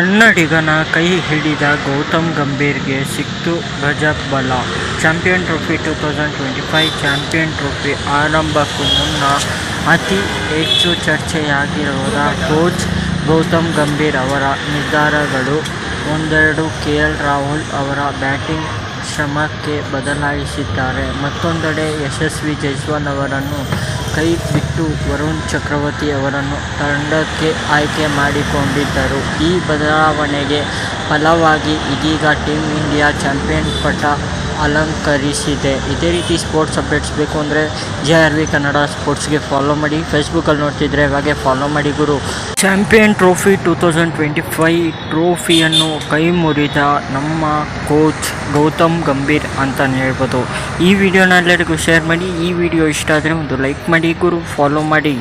ಕನ್ನಡಿಗನ ಕೈ ಹಿಡಿದ ಗೌತಮ್ ಗಂಭೀರ್ಗೆ ಸಿಕ್ತು ಬಲ. Champion trophy two thousand twenty five champion trophy ಆರಂಭಕ್ಕೂ ಮುನ್ನ ಅತಿ ಹೆಚ್ಚು ಚರ್ಚೆಯಾಗಿರುವ ಕೋಚ್ ಗೌತಮ್ ಗಂಭೀರ್ ಅವರ ನಿರ್ಧಾರಗಳು. ಒಂದೆರಡು ಕೆ. ಎಲ್. ರಾಹುಲ್ ಅವರ ಬ್ಯಾಟಿಂಗ್ ಶ್ರಮಕ್ಕೆ ಬದಲಾಯಿಸಿದ್ದಾರೆ. ಮತ್ತೊಂದೆಡೆ ಯಶಸ್ವಿ ಜೈಸ್ವಾಲ್ ಅವರನ್ನು ಕೈ ಬಿಟ್ಟು ವರುಣ್ ಚಕ್ರವರ್ತಿ ಅವರನ್ನು ತಂಡಕ್ಕೆ ಆಯ್ಕೆ ಮಾಡಿಕೊಂಡಿದ್ದರು. ಈ ಬದಲಾವಣೆಗೆ ಫಲವಾಗಿ ಇದೀಗ ಟೀಂ ಇಂಡಿಯಾ ಚಾಂಪಿಯನ್ ಪಟ್ಟ ಅಲಂಕರಿಸಿದೆ. ಇದೇ ರೀತಿ ಸ್ಪೋರ್ಟ್ಸ್ ಅಪ್ಡೇಟ್ಸ್ ಬೇಕು ಅಂದರೆ ಜೆ ಆರ್ ವಿ ಕನ್ನಡ ಸ್ಪೋರ್ಟ್ಸ್ಗೆ ಫಾಲೋ ಮಾಡಿ. ಫೇಸ್ಬುಕ್ಕಲ್ಲಿ ನೋಡ್ತಿದ್ರೆ ಇವಾಗೆ ಫಾಲೋ ಮಾಡಿ ಗುರು. Champion trophy two thousand twenty five ಟ್ರೋಫಿಯನ್ನು ಕೈ ಮುರಿದ ನಮ್ಮ ಕೋಚ್ ಗೌತಮ್ ಗಂಭೀರ್ ಅಂತಲೇ ಹೇಳ್ಬೋದು. ಈ ವಿಡಿಯೋನ ಎಲ್ಲರಿಗೂ ಶೇರ್ ಮಾಡಿ. ಈ ವಿಡಿಯೋ ಇಷ್ಟ ಆದರೆ ಒಂದು ಲೈಕ್ ಮಾಡಿ ಗುರು. ಫಾಲೋ ಮಾಡಿ.